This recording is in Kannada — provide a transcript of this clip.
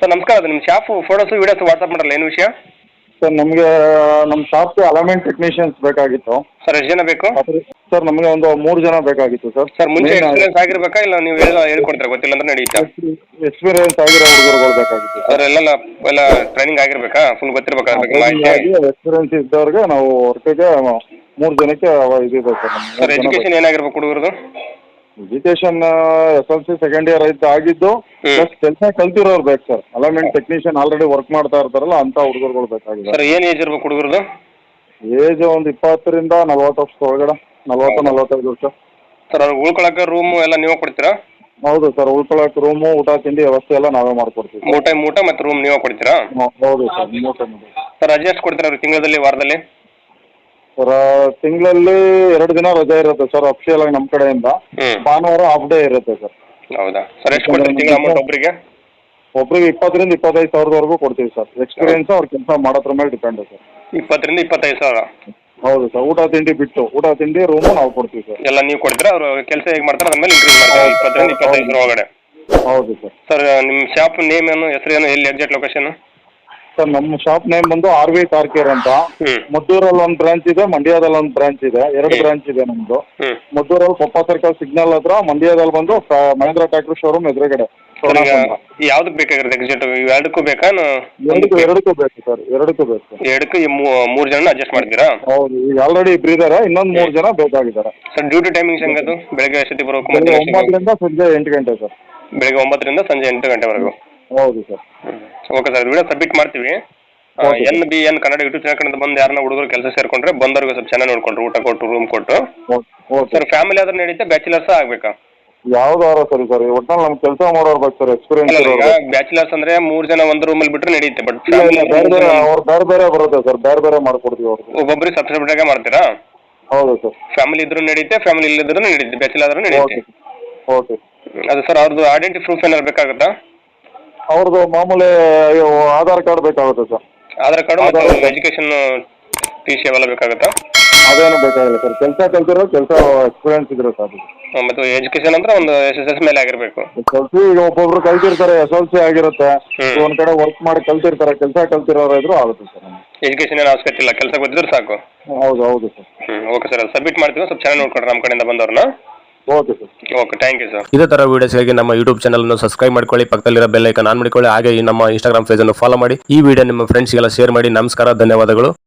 ಸರ್ ನಮಸ್ಕಾರ ಅದು ನಿಮ್ಮ ಶಾಪ್ ಫೋಟೋಸು ವಿಡಿಯೋಸ್ ವಾಟ್ಸಪ್ ಮಾಡಲ್ಲ ಏನು ವಿಷಯ? ಸರ್ ನಮಗೆ ನಮ್ಮ ಶಾಪ್ಗೆ ಅಲಮೆಂಟ್ ಟೆಕ್ನಿಷಿಯನ್ಸ್ ಬೇಕಾಗಿತ್ತು. ಸರ್ ಎಷ್ಟು ಜನ ಬೇಕು? ಸರ್ ನಮಗೆ ಒಂದು ಮೂರು ಜನ ಬೇಕಾಗಿತ್ತು ಸರ್. ಸರ್ ಮುಂಚೆ ಎಕ್ಸ್ಪೀರಿಯನ್ಸ್ ಆಗಿರ್ಬೇಕಾ ಇಲ್ಲ ನೀವು ಹೇಳ ಹೇಳ್ಕೊಡ್ತೀರಾ ಗೊತ್ತಿಲ್ಲ ಅಂದ್ರೆ ನಡೀತ? ಎಕ್ಸ್ಪೀರಿಯನ್ಸ್ ಆಗಿರೋ ಹುಡುಗರುಗಳು ಬೇಕಾಗಿತ್ತು ಸರ್. ಎಲ್ಲ ಎಲ್ಲ ಟ್ರೈನಿಂಗ್ ಆಗಿರ್ಬೇಕಾ? ಫುಲ್ ಗೊತ್ತಿರ್ಬೇಕಾ ಅದ್ರ ಬಗ್ಗೆ ಮಾಹಿತಿ? ಎಕ್ಸ್ಪೀರಿಯನ್ಸ್ ಇದ್ದವ್ರಿಗೆ ನಾವು ವರ್ಕಿಗೆ ಮೂರು ಜನಕ್ಕೆ ಇದು ಬೇಕು ಸರ್ ಸರ್ ಎಜುಕೇಶನ್ ಏನಾಗಿರ್ಬೇಕು ಹುಡುಗರದು? Education S L C second year ಐತೆ ಆಗಿದ್ದು. ಪ್ಲಸ್ ಕೆಲಸ ಕಲ್ತಿರೋರು ಬೇಕು sir alignment technician already work ಮಾಡ್ತಾ ಇರ್ತಾರಲ್ಲ ಅಂತ ಹುಡುಗರುಗಳು ಬೇಕಾಗಿದೆ. ಸರ್ ಏನ್ ಏಜ್ ಇರ್ಬೇಕು ಹುಡುಗರದು? ಏಜ್ ಒಂದು ಇಪ್ಪತ್ತರಿಂದ ನಲವತ್ತು ವರ್ಷದ ಒಳಗಡೆ ನಲ್ವತ್ತು ನಲವತ್ತೈದು ವರ್ಷ. ಸರ್ ಅವ್ರಿಗೆ ಉಳ್ಕೊಳಕ್ಕೆ ರೂಮು ಎಲ್ಲ ನೀವು ಕೊಡ್ತೀರಾ? ಹೌದು ಸರ್ ಉಳ್ಕೊಳಕ್ಕೆ ರೂಮು ಊಟ ತಿಂಡಿ ವ್ಯವಸ್ಥೆ ಎಲ್ಲ ನಾವೇ ಮಾಡ್ಕೊಡ್ತೀವಿ ಊಟ ಟೈಮ್ ಊಟ ಮತ್ತು ರೂಮ್ ನೀವು ಕೊಡ್ತೀರಾ? ಹೌದು ಸರ್ ಮೂರು ಟೈಮ್ ಇದೆ ಸರ್ ಅಡ್ಜಸ್ಟ್ ಎಷ್ಟು ಕೊಡ್ತೀರಾ ಅವ್ರಿಗೆ ತಿಂಗಳಲ್ಲಿ ವಾರದಲ್ಲಿ? ಸರ್ ತಿಂಗಳಲ್ಲಿ ಎರಡು ದಿನ ರಜೆ ಇರುತ್ತೆ ಸರ್ ಅಫಿಷಿಯಲ್ ಆಗಿ ನಮ್ಮ ಕಡೆಯಿಂದ. ಹ್ಞೂ ಭಾನುವಾರ ಹಾಫ್ ಡೇ ಇರುತ್ತೆ ಸರ್. ಹೌದಾ? ಸರ್ ಎಷ್ಟು ಕೊಡ್ತೀರಿ ತಿಂಗಳ ಅಮೌಂಟ್ ಒಬ್ಬರಿಗೆ ಒಬ್ರಿಗೆ? ಇಪ್ಪತ್ತರಿಂದ ಇಪ್ಪತ್ತೈದು ಸಾವಿರದವರೆಗೂ ಕೊಡ್ತೀವಿ ಸರ್. ಎಕ್ಸ್ಪೀರಿಯನ್ಸ್ ಅವ್ರ ಕೆಲಸ ಮಾಡೋದ್ರ ಮೇಲೆ ಡಿಪೆಂಡ್ ಸರ್. ಇಪ್ಪತ್ತರಿಂದ ಇಪ್ಪತ್ತೈದು ಸಾವಿರ? ಹೌದು ಸರ್ ಊಟ ತಿಂಡಿ ಬಿಟ್ಟು ಊಟ ತಿಂಡಿ ರೂಮ್ ನಾವು ಕೊಡ್ತೀವಿ ಸರ್. ಎಲ್ಲ ನೀವು ಕೊಡ್ತೀರಾ? ಅವರು ಕೆಲಸ ಹೇಗೆ ಮಾಡ್ತಾರೆ? ಅದ್ರ ಮೇಲೆ ಇನ್ಕ್ರೀಸ್ ಮಾಡ್ತಾರೆ? ಇಪ್ಪತ್ತರಿಂದ ಇಪ್ಪತ್ತೈದು ಒಳಗಡೆ? ಹೌದು ಸರ್. ಸರ್ ನಿಮ್ಮ ಶಾಪ್ ನೇಮ್ ಏನು ಹೆಸರು ಏನು ಎಲ್ಲಿ ಎಕ್ಸಾಕ್ಟ್ ಲೊಕೇಶನ್ ಸರ್ ನಮ್ಮ ಶಾಪ್ ನೇಮ್ ಬಂದು ಆರ್ ವಿ ಕಾರ್ ಕೇರ್ ಅಂತ ಮದ್ದೂರಲ್ಲಿ ಒಂದು ಬ್ರಾಂಚ್ ಇದೆ ಮಂಡ್ಯದಲ್ಲಿ ಒಂದು ಬ್ರಾಂಚ್ ಇದೆ. ಎರಡು ಹ್ಮ್. ಬ್ರಾಂಚ್ ಇದೆ ನಮ್ದು. ಮದ್ದೂರಲ್ಲಿ ಕೊಪ್ಪ ಸರ್ಕಲ್ ಸಿಗ್ನಲ್ ಹತ್ರ ಮಂಡ್ಯದಲ್ಲಿ ಬಂದು ಫ್ರ- ಮಹೇಂದ್ರ ಟ್ರ್ಯಾಕ್ಟರ್ ಶೋರೂಮ್ ಎದುರುಗಡೆ. ಸರ್ ಈಗ ಯಾವ್ದಕ್ಕೆ ಬೇಕಾಗಿರುತ್ತೆ ಎಕ್ಸಾಕ್ಟ್ ಎರಡಕ್ಕೂ ಬೇಕಾ? ಎರಡಕ್ಕೂ ಎರಡಕ್ಕೂ ಬೇಕು ಸರ್ ಎರಡಕ್ಕೂ ಬೇಕು. ಎರಡಕ್ಕೂ ಈ ಮೂ- ಮೂರು ಜನ ಅಡ್ಜಸ್ಟ್ ಮಾಡ್ತೀರಾ? ಹೌದು ಈಗ ಆಲ್ರೆಡಿ ಇಬ್ರು ಇದಾರೆ ಇನ್ನೊಂದು ಮೂರು ಜನ ಬೇಕಾಗಿದ್ದಾರೆ. ಸರ್ ಡ್ಯೂಟಿ ಟೈಮಿಂಗ್ಸ್ ಹೆಂಗದು ಬೆಳಗ್ಗೆ ಎಷ್ಟೊತ್ತಿಗೆ ಬರಬೇಕು ಬೆಳಿಗ್ಗೆ ಮಧ್ಯಾಹ್ನ ಎಷ್ಟೊತ್ತಿಗೆ? ಒಂಬತ್ತರಿಂದ ಸಂಜೆ ಎಂಟು ಗಂಟೆ ಸರ್. ಬೆಳಗ್ಗೆ ಒಂಬತ್ತರಿಂದ ಸಂಜೆ ಎಂಟು ಗಂಟೆವರೆಗೂ. ಹೌದು sir. Okay sir video submit ಮಾಡ್ತೀವಿ. Okay. N B N Kannada YouTube channel ಕಡೆಯಿಂದ ಬಂದು ಯಾರನ್ನ ಹುಡುಗರು ಕೆಲಸ ಸೇರ್ಕೊಂಡ್ರೆ ಬಂದವ್ರಿಗೆ ಸ್ವಲ್ಪ ಚೆನ್ನಾಗಿ ನೋಡ್ಕೊಂಡ್ರು ಊಟ ಕೊಟ್ಟು ರೂಮ್ ಕೊಟ್ಟು. ಓಕೆ ಸರ್ ಫ್ಯಾಮಿಲಿ ಆದ್ರೆ ನಡೀತೆ ಬ್ಯಾಚುಲರ್ಸ್ ಆಗ್ಬೇಕಾ? ಯಾವ್ದಾರ ಸರಿ ಸರ್ ಒಟ್ನಲ್ಲಿ ನಮ್ ಕೆಲಸ ಮಾಡೋರು ಬೇಕು ಸರ್ ಎಕ್ಸ್ಪೀರಿಯನ್ಸ್ ಅಲ್ಲ ಇರೋರು. ಬ್ಯಾಚುಲರ್ಸ್ ಅಂದ್ರೆ ಮೂರ್ ಜನ ಒಂದ್ ರೂಮ್ ಅಲ್ಲಿ ಬಿಟ್ರೆ ನಡೆಯುತ್ತೆ ಬಟ್ ಇಲ್ಲ ಇಲ್ಲ ಬೇರೆ ಬೇರೆ ಅವ್ರು ಬೇರೆ ಬೇರೆ ಬರುತ್ತೆ ಸರ್ ಬೇರೆ ಬೇರೆ ಮಾಡ್ಕೊಡ್ತೀವಿ ಅವ್ರಿಗೆ ಒಬ್ಬೊಬ್ಬರಿಗೆ ಸಬ್ಸ್ಕ್ರೈಬ್ ಆಗಿ ಮಾಡ್ತೀರಾ? ಹೌದು ಸರ್ ಫ್ಯಾಮಿಲಿ ಇದ್ರೂ ನಡೀತೆ ಫ್ಯಾಮಿಲಿ ಇಲ್ಲದಿದ್ರು ನಡೀತೆ ಬ್ಯಾಚುಲರ್ ಆದ್ರೂ ನಡೀತೆ. ಓಕೆ ಓಕೆ ಅದು ಸರ್ ಅವ್ರದ್ದು ಐಡೆಂಟಿ ಪ್ರೂಫ್ ಏನಾದ್ರು ಬೇಕಾಗುತ್ತಾ? ಅವ್ರದ್ದು ಮಾಮೂಲಿ ಅಯ್ಯೋ, ಆಧಾರ್ ಕಾರ್ಡ್ ಬೇಕಾಗುತ್ತೆ ಸರ್. ಆಧಾರ್ ಕಾರ್ಡು ಮತ್ತು. ಎಜುಕೇಶನ್ ಟಿ ಸಿ ಅವೆಲ್ಲ ಬೇಕಾಗುತ್ತಾ? ಅದೇನು ಬೇಕಾಗಿಲ್ಲ ಸರ್. ಕೆಲಸ ಕಲ್ತಿರೋ ಕೆಲಸ ಎಕ್ಸ್ಪೀರಿಯನ್ಸ್ ಇದ್ರೆ ಸರ್ ಹ್ಮ್, ಮತ್ತು ಎಜುಕೇಶನ್ ಅಂದ್ರೆ ಒಂದು ಎಸ್ ಎಸ್ ಎಸ್ ಮೇಲೆ ಆಗಿರಬೇಕು. ಈಗ ಒಬ್ಬೊಬ್ರು ಕಲ್ತಿರ್ತಾರೆ ಎಸ್ ಎಲ್ ಸಿ ಆಗಿರುತ್ತೆ. ಹ್ಮ್. ಒಂದ್ ಕಡೆ ವರ್ಕ್ ಮಾಡಿ ಕಲ್ತಿರ್ತಾರೆ ಕೆಲಸ ಕಲ್ತಿರೋರು ಇದ್ರು ಆಗುತ್ತೆ ಸರ್. ಎಜುಕೇಶನ್ ಏನು ಅವಶ್ಯಕತೆ ಇಲ್ಲ. ಕೆಲಸ ಗೊತ್ತಿದ್ರೆ ಸಾಕು. ಹೌದು ಹೌದು ಸರ್. ಹ್ಞೂ ಓಕೆ ಸರ್. ಅದು ಸಬ್ಮಿಟ್ ಮಾಡ್ತೀವಿ. ಸ್ವಲ್ಪ ಚೆನ್ನಾಗಿ ನೋಡ್ಕೊಡ್ರಿ ನಮ್ಮ ಕಡೆಯಿಂದ ಬಂದವ್ರನ್ನ. Okay sir. Okay thank you sir. ಇದೇ ತರ ವಿಡಿಯೋಸ್ಗಾಗಿ ನಮ್ಮ ಯೂಟ್ಯೂಬ್ ಚಾನಲ್ ಅನ್ನು ಸಬ್ಸ್ಕ್ರೈಬ್ ಮಾಡ್ಕೊಳ್ಳಿ ಪಕ್ಕದಲ್ಲಿರೋ ಬೆಲ್ ಐಕನ್ ಆನ್ ಮಾಡಿಕೊಳ್ಳಿ ಹಾಗೆ ಈ ನಮ್ಮ ಇನ್ಸ್ಟಾಗ್ರಾಮ್ ಪೇಜ್ ಅನ್ನು ಫಾಲೋ ಮಾಡಿ. ಈ ವಿಡಿಯೋ ನಿಮ್ಮ ಫ್ರೆಂಡ್ಸ್ಗೆಲ್ಲ ಶೇರ್ ಮಾಡಿ. ನಮಸ್ಕಾರ ಧನ್ಯವಾದಗಳು.